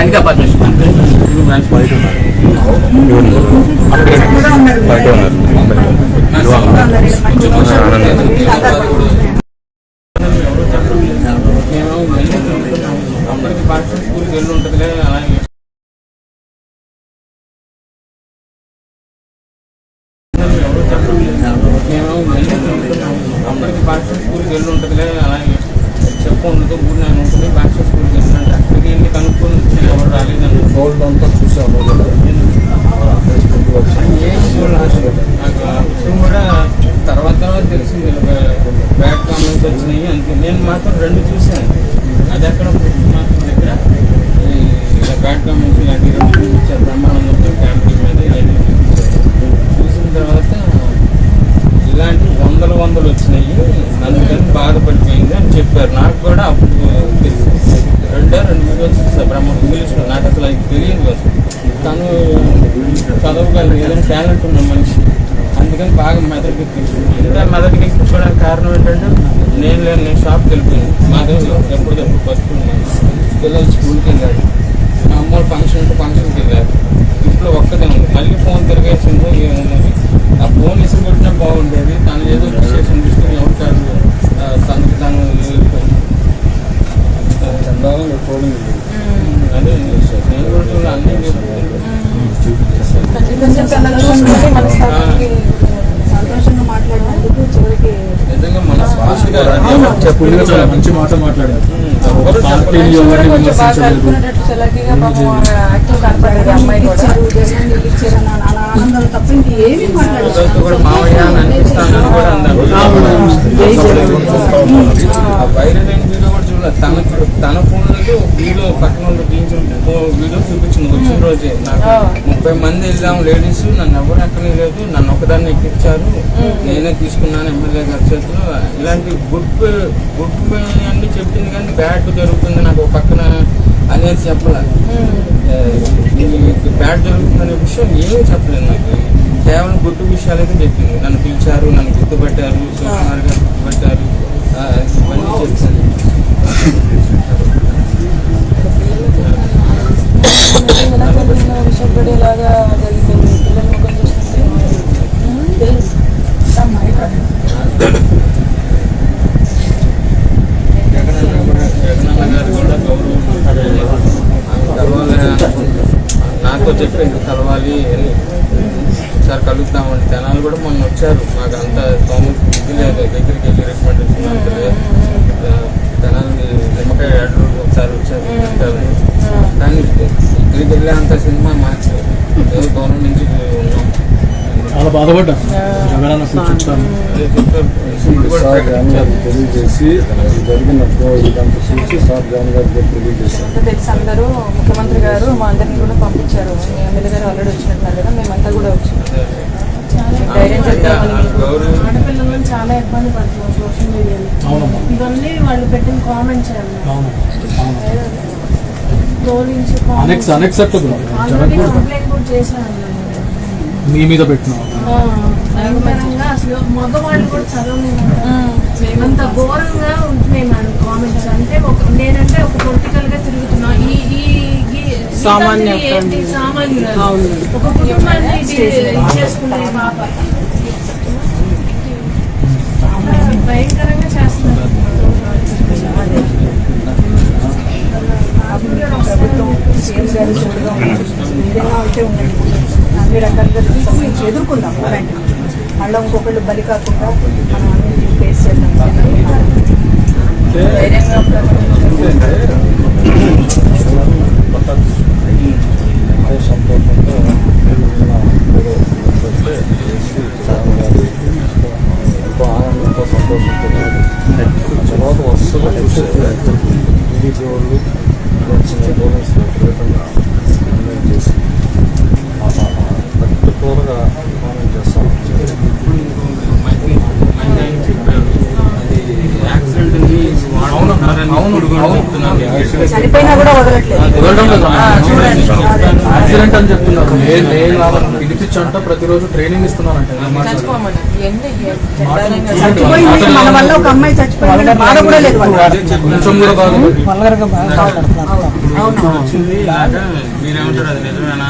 కనికా ఉన్నారు మేము అందరికి భాష స్కూల్కి వెళ్ళి ఉంటుందిలే అలాగే మేము అందరికి భాష స్కూల్కి వెళ్ళి ఉంటుందిలే అలాగే చెప్పు ఉండదు ఊరు నేను ఉంటుంది భాష స్కూల్కి వెళ్ళినట్టు అక్కడికి వెళ్ళి కనుక్కొని వచ్చి ఎవరు రాలేదని గోల్డ్ అంతా చూసాము ఏం చూడలేదు. నాకు ఆ విషయం కూడా తర్వాత తర్వాత తెలిసింది ఇలా బ్యాడ్ కామెంట్స్ వచ్చినాయి అంతే నేను మాత్రం రెండు చూశాను. అది అక్కడ మాత్రం దగ్గర. ఇలా బ్యాడ్ నుంచి ఇలాంటి రెండు చూపించారు. బ్రహ్మానందం ఫ్యామిలీ మీద ఇవన్నీ చూపించారు చూసిన తర్వాత ఇలాంటి వందలు వందలు వచ్చినాయి. అందుకని బాధపడిపోయింది అని చెప్పారు. నాకు కూడా అప్పుడు తెలుసు రెండే రెండు వీడియోస్ చూసా బ్రహ్మ ఇంగ్లీష్లో నాకు అసలు అది తెలియదు అసలు తను చదవగలరు ఏదైనా టాలెంట్ ఉన్న మనిషి అందుకని బాగా మెదడుకి ఎక్కించుకున్నాను ఇంకా మెదడుకి ఎక్కించుకోవడానికి కారణం ఏంటంటే నేను లేను నేను షాప్కి వెళ్ళిపోయాను మాధవ్ ఎప్పటికప్పుడు బతుకున్నాను పిల్లలు స్కూల్కి వెళ్ళారు మా అమ్మ ఫంక్షన్ ఉంటే ఫంక్షన్కి వెళ్ళారు ఇంట్లో ఒక్కదే ఉంది మళ్ళీ ఫోన్ తిరిగేసిందో ఏమున్నది ఆ ఫోన్ ఇసుకు కొట్టినా బాగుండేది. తను ఏదో విశేషం తీసుకుని ఆ, తనకి తను అదే నేను కూడా అన్నీ నిజంగా మన చెప్పుడుగా చాలా మంచి మాట మాట్లాడారు. ఆనందం తప్ప ఇంకేమీ అదొకటి కూడా అని చూడలేదు తన తన ఫోన్లో వీడియో పక్కన వీడియో చూపించింది వచ్చిన రోజే నాకు. ముప్పై మంది వెళ్ళాం లేడీస్ నన్ను ఎవరు ఎక్కలేదు నన్ను ఒకదాన్ని ఎక్కించారు. నేనే తీసుకున్నాను ఎమ్మెల్యే గారి చేతిలో. ఇలాంటి గుడ్ గుడ్ అన్ని చెప్పింది కానీ బ్యాడ్ జరుగుతుంది నాకు పక్కన అనేది చెప్పలేదు బ్యాడ్ జరుగుతుందనే విషయం ఏమీ చెప్పలేదు నాకు. కేవలం గుర్తు విషయాలు అయితే చెప్పింది. నన్ను పిలిచారు నన్ను గుర్తుపెట్టారు. సుకుమార్ గారు గుర్తుపెట్టారు ఆ, ఇవన్నీ చెప్తాను విషపడేలాగా జరిగిపోయింది పిల్లల ముఖం చూస్తుంటే తెలుసు జగనన్న కూడా జగనన్న గారు కూడా గౌరవం కలవాలి అనుకుంటున్నాను. నాతో చెప్పింది కలవాలి అని ఒకసారి కలుద్దామని జనాలు కూడా మొన్న వచ్చారు. మాకు అంత తోమ ఇది లేదు దగ్గరికి వెళ్ళి రికమెండేషన్ అంత జనాలు నిమ్మకాయ ఏడు ఒకసారి వచ్చారు పెట్టారు. కానీ ఇక్కడికి వెళ్ళే అంత సినిమా మాకు ఏదో దూరం నుంచి ఉన్నాం. చాలా బాధపడ్డా జగనన్న కూర్చుంటాను సార్. తెలియజేసి జరిగిన చూసి జగన్ గారికి తెలిసి అందరూ? ముఖ్యమంత్రి గారు మా అందరిని కూడా పంపించారు. మీ ఎమ్మెల్యే గారు ఆల్రెడీ వచ్చినట్టున్నారు కదా మేమంతా కూడా వచ్చాం. ధైర్యం చెప్తామని ఆడపిల్లలను చాలా ఇబ్బంది పడుతున్నారు సోషల్ మీడియాలో అవునమ్మా. ఇవన్నీ వాళ్ళు పెట్టిన కామెంట్స్ అన్నమాట అనెక్స్ అన్ఎక్సెప్టబుల్ ఆల్రెడీ కంప్లైంట్ కూడా చేశాను మీ మీద పెట్టినాం భయంకరంగా అసలు మగవాళ్ళు కూడా చదవలేము అంత ఘోరంగా ఉంటున్నాయి మేడం కామెంట్స్ అంటే ఒక నేనంటే ఒక పొలిటికల్గా తిరుగుతున్నా. ఈ ఈ ఈ- సామాన్య ఈ ఏంటి? సామాన్యురాలు. ఒక కుటుంబాన్ని చేసుకునే పాప. భయంకరంగా చేస్తున్నారు. సీఎం గారు చూడగా ఉంటే అన్ని రకాలుగా సంబంధించి ఎదుర్కొందాం అలాంటి మళ్ళీ ఇంకొకళ్ళు బలి కాకుండా మనం అన్ని ఫేస్ చేద్దాం అదే సంతోషంతో ఎంతో ఆనందంతో సంతోషంతో తర్వాత వరుసగా వాళ్ళు వచ్చిన డోనర్స్ విపరీతంగా చేసి చేస్తాం. యాక్సిడెంట్ అని చెప్తున్నారు. కూడా యాక్సిడెంట్ అని చెప్తున్నారు. నేను నేను వాళ్ళని పిలిపించంట ప్రతిరోజు ట్రైనింగ్ ఇస్తున్నానంట. కొంచెం కూడా బాగా మీరేమంటారు? అది నిజమేనా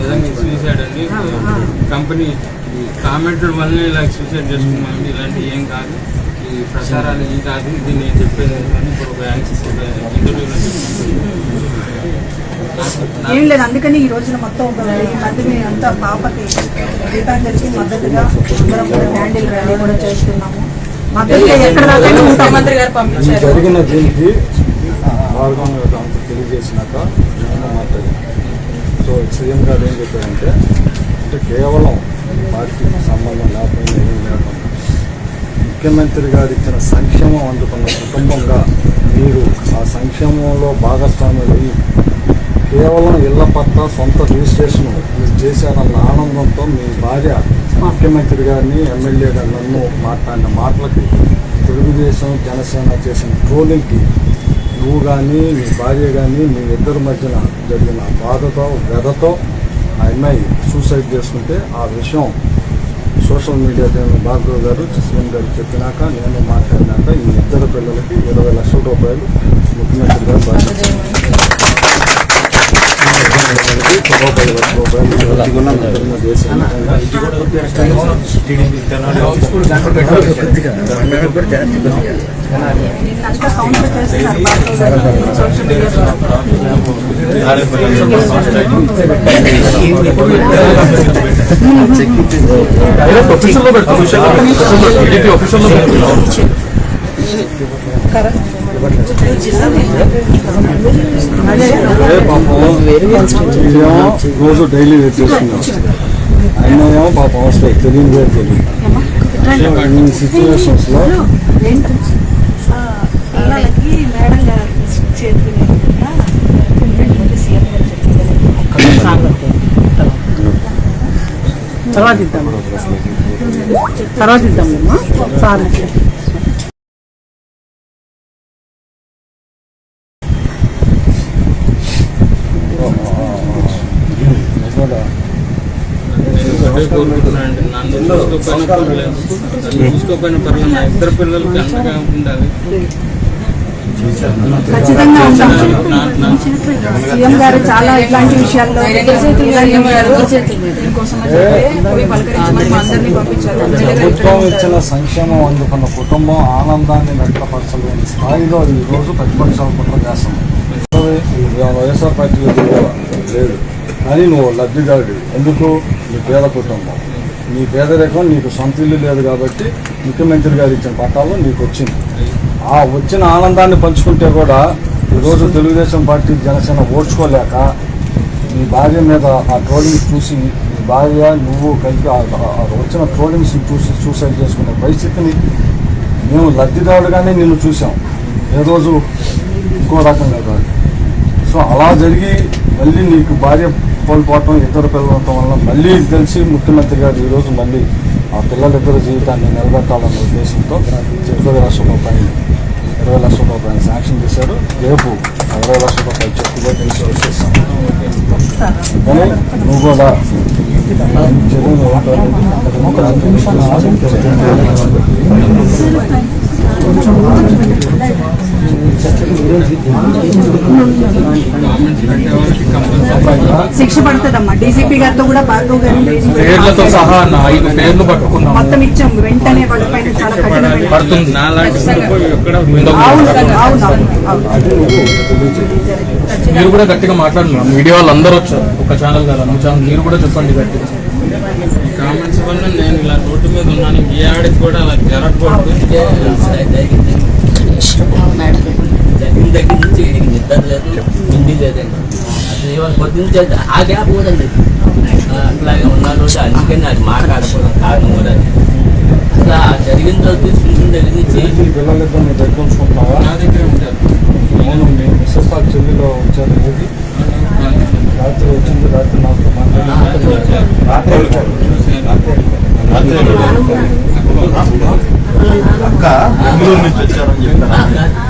నిజంగా సూసైడ్ అండి. కంపెనీ కామెంటెడ్ వల్ల ఇలా సూసైడ్ చేసుకున్నామండి ఇలాంటి ఏం కాదు. ఈ ప్రచారాలు ఏం కాదు. ఇది నేను చెప్పేది అని ఇప్పుడు ఒక యాక్సెస్ ఇంటర్వ్యూలో ఏం లేదు. అందుకని ఈ రోజున మొత్తం ఒక వెయ్యి మందిని అంతా పాపకి గీతాంజలికి మద్దతుగా అందరం కూడా క్యాండిల్ ర్యాలీ కూడా చేస్తున్నాము. మద్దతుగా ఎక్కడ జరిగిన దీనికి తెలియజేసినాక సో సీఎం గారు ఏం చెప్పారంటే అంటే కేవలం పార్టీకి సంబంధం లేకుండా ఏం లేకుండా ముఖ్యమంత్రి గారు ఇచ్చిన సంక్షేమం అందుకున్న కుటుంబంగా మీరు ఆ సంక్షేమంలో భాగస్వాములు అయ్యి కేవలం ఇళ్ళ పట్ల సొంత రిజిస్ట్రేషన్ మీరు చేశారన్న ఆనందంతో మీ భార్య ముఖ్యమంత్రి గారిని ఎమ్మెల్యే గారు నన్ను మాట్లాడిన మాటలకి తెలుగుదేశం జనసేన చేసిన ట్రోలింగ్కి నువ్వు కానీ మీ భార్య కానీ మీ ఇద్దరి మధ్యన జరిగిన బాధతో వ్యధతో ఆ అమ్మాయి సూసైడ్ చేసుకుంటే ఆ విషయం సోషల్ మీడియా భార్గవ్ గారు సీఎం గారు చెప్పినాక నేను మాట్లాడినాక ఈ ఇద్దరు పిల్లలకి ఇరవై లక్షల రూపాయలు ముఖ్యమంత్రి గారు బాధ్యత రూపాయలు లక్ష రూపాయలు చేసే విధంగా నిన్నంతా కౌంటర్ చేస్తున్నారు భార్గవ్ గారు సోషల్ మీడియా ద్వారా. డైరెక్ట్ official లో పెడతాం టీడీపీ official లో పెడతాం అదే అదే పాపం వీళ్ళేమో రోజు డైలీ వెయిట్ చేస్తున్నాం. ఆయన పాప పాపం అవసరం తెలియని వేరు తెలియదు. ఈ సిచ్యువేషన్స్లో తర్వాత ఇద్దాం. తర్వాత ఇద్దాం సార్ కూడా అదే కోరుకుంటున్నానండి నన్ను చూసుకోకపోయినా పర్లేదు నన్ను చూసుకోకపోయినా పర్లేదు నా ఇద్దరు పిల్లలకి అండగా ఉండాలి. ఖచ్చితంగా ఉంటాం. నా- నా- సీఎం గారు చాలా ఇట్లాంటి విషయాల్లో ప్రభుత్వం ఇచ్చిన సంక్షేమం అందుకున్న కుటుంబం ఆనందాన్ని వ్యక్తపరచలేని స్థాయిలో ఈ రోజు ప్రతిపక్షాల కుట్ర చేస్తున్నాం వైఎస్ఆర్ తిరిగేవా? లేదు. కానీ నువ్వు లబ్ధిదారుడు ఎందుకు? నీ పేద కుటుంబం. నీ పేదరికం నీకు సొంత ఇల్లు లేదు కాబట్టి ముఖ్యమంత్రి గారు ఇచ్చిన పట్టాలు నీకు వచ్చింది. ఆ వచ్చిన ఆనందాన్ని పంచుకుంటే కూడా ఈరోజు తెలుగుదేశం పార్టీ జనసేన ఓడ్చుకోలేక నీ భార్య మీద ఆ ట్రోలింగ్ చూసి నీ భార్య నువ్వు కలిపి ఆ- వచ్చిన ట్రోలింగ్స్ చూసి సూసైడ్ చేసుకునే పరిస్థితిని మేము లబ్ధిదారుడుగానే నిన్ను చూసాం ఏ రోజు ఇంకో రకంగా కాదు. సో అలా జరిగి మళ్ళీ నీకు భార్య కోల్పోవటం ఇద్దరు పిల్లలతో వల్ల మళ్ళీ తెలిసి ముఖ్యమంత్రి గారు ఈరోజు మళ్ళీ ఆ పిల్లలిద్దరు జీవితాన్ని నిలబెట్టాలన్న ఉద్దేశంతో ఇరవై లక్షల రూపాయలు ఇరవై లక్షల రూపాయలు శాంక్షన్ చేశారు. రేపు ఇరవై లక్షల రూపాయలు చెక్కుగా తెలిసి చేస్తాం కానీ నువ్వు కూడా చదువు శిక్ష పడుతుందమ్మా. డీసీపీ గారితో కూడా భార్గవ్ గారు పేర్లతో సహా అన్న ఐదు పేర్లు పట్టుకున్నాము. మొత్తం ఇచ్చాం వెంటనే చాలా కఠినమైన పడుతుంది. మీరు కూడా గట్టిగా మాట్లాడుతున్నారు. మీడియా వాళ్ళు అందరూ వచ్చారు. ఒక ఛానల్ కాదు అన్ని ఛానల్. మీరు కూడా చెప్పండి గట్టిగా. కామెంట్స్ వల్ల నేను ఇలా రోడ్డు మీద ఉన్నాను. ఏ ఆడికి కూడా అలా జరగకూడదు. జరిగిన దగ్గర నుంచి నిద్ర లేదు ఇండి లేదండి అసలు ఇవాళ పొద్దున్న ఆ గ్యాప్ కూడా లేదు ఆ, అట్లాగే ఉన్న రోజు అందుకని అది మాట్లాడకూడదు కారణం కూడా అది. అసలు ఆ జరిగిన రోజు చూసిన దగ్గర నుంచి నీ దగ్గర ఉంటారు నేను మీ మిస్సెస్ చెల్లిలో వచ్చారు ఇది రాత్రి వచ్చింది రాత్రి నాతో మాట్లాడి రాత్రి వెళ్ళిపోయారు. అక్క బెంగళూరు నుంచి వచ్చారని చెప్పారు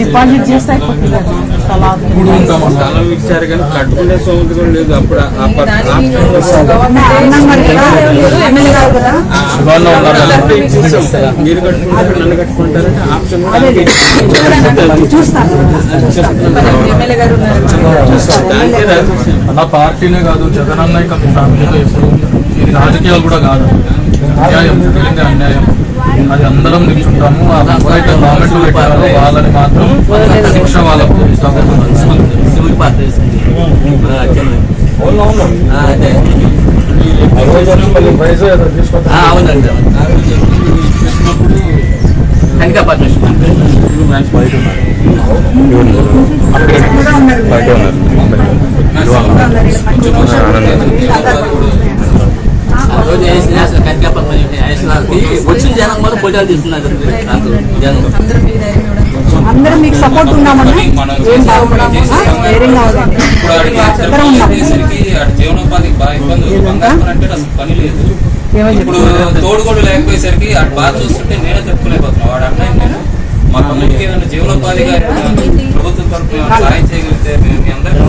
డిపాజిట్ చేస్తే ఇప్పుడు స్థలం ఇచ్చారు కానీ కట్టుకునే కూడా లేదు అప్పుడు ఆ మీరు కట్టుకుంటారు నన్ను కట్టుకుంటారంటే ఆప్షన్ పార్టీనే కాదు జగన్ అన్న ఇక ఇది రాజకీయాలు కూడా కాదు. అన్యాయం జరిగింది అన్యాయం. అది అందరం నిల్చుంటాము ఆ ఎవరైతే గవర్నమెంట్ పెట్టారో వాళ్ళని మాత్రం శిక్ష వాళ్ళకు తప్పకుండా సివిల్ పాత్ర వేసింది ఆ, చిన్న. ఆ, రోజు వేసిన అసలు వేసిన వచ్చిన జనం కూడా ఫోటోలు తీస్తున్నారు. జనం అందరం మీకు సపోర్ట్ ఉన్నామన్నా ఏం బాగున్నాము ధైర్యంగా ఉండండి అందరం ఉన్నాం జీవనోపాధికి బాగా ఇబ్బంది అంటే అసలు పని లేదు. ఇప్పుడు తోడుగోడు లేకపోయేసరికి అటు బాధ చూస్తుంటే నేనే తట్టుకోలేకపోతున్నా వాడు అన్నయ్య నేను. మా తమ్ముడికి ఏదైనా జీవనోపాధిగా ప్రభుత్వం తరఫున సహాయం చేయగలిగితే మేము అందరికీ